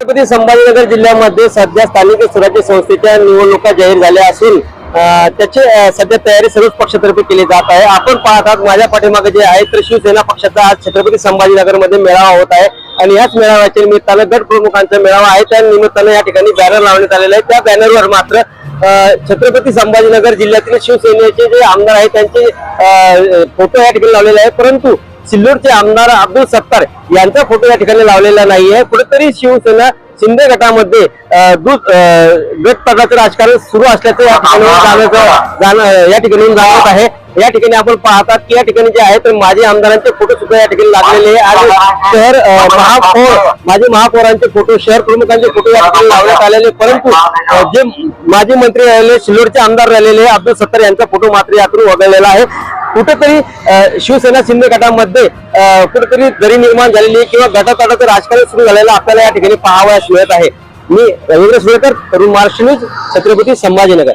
छत्रपती संभाजीनगर जिल्ह्यामध्ये सध्या स्थानिक स्वराज्य संस्थेच्या निवडणुका जाहीर झाल्या असून त्याची सध्या तयारी सर्वच पक्षातर्फे केली जात आहे. आपण पाहत आहात माझ्या पाठीमागे जे आहे तर शिवसेना पक्षाचा आज छत्रपती संभाजीनगरमध्ये मेळावा होत आहे. आणि याच मेळाव्याच्या निमित्तानं गट प्रमुखांचा मेळावा आहे. त्या निमित्तानं या ठिकाणी बॅनर लावण्यात आलेला आहे. त्या बॅनरवर मात्र छत्रपती संभाजीनगर जिल्ह्यातील शिवसेनेचे जे आमदार आहेत त्यांचे फोटो या ठिकाणी लावलेले आहे परंतु सिल्लोडचे आमदार अब्दुल सत्तार यांचा फोटो या ठिकाणी लावलेला नाहीये. कुठेतरी शिवसेना शिंदे गटामध्ये दूध गट पदाचं राजकारण सुरू असल्याचं या ठिकाणी या ठिकाणी जाणवत आहे. या ठिकाणी आपण पाहतात की या ठिकाणी जे आहे तर माजी आमदारांचे फोटो सुद्धा या ठिकाणी लागलेले आहे आणि शहर महापौर माजी महापौरांचे फोटो शहर प्रमुखांचे फोटो या ठिकाणी लावण्यात आलेले परंतु जे माजी मंत्री राहिलेले सिल्लोडचे आमदार राहिलेले अब्दुल सत्तार यांचा फोटो मात्र यातून वगळलेला आहे. कुठेतरी अं, शिवसेना शिंदे गटामध्ये अं, कुठेतरी दरी निर्माण झालेली आहे किंवा गटातटाचं राजकारण सुरू झालेलं आपल्याला या ठिकाणी पाहावयास मिळत आहे. मी रवींद्र सुरेकर तरुण महाराष्ट्र न्यूज छत्रपती संभाजीनगर.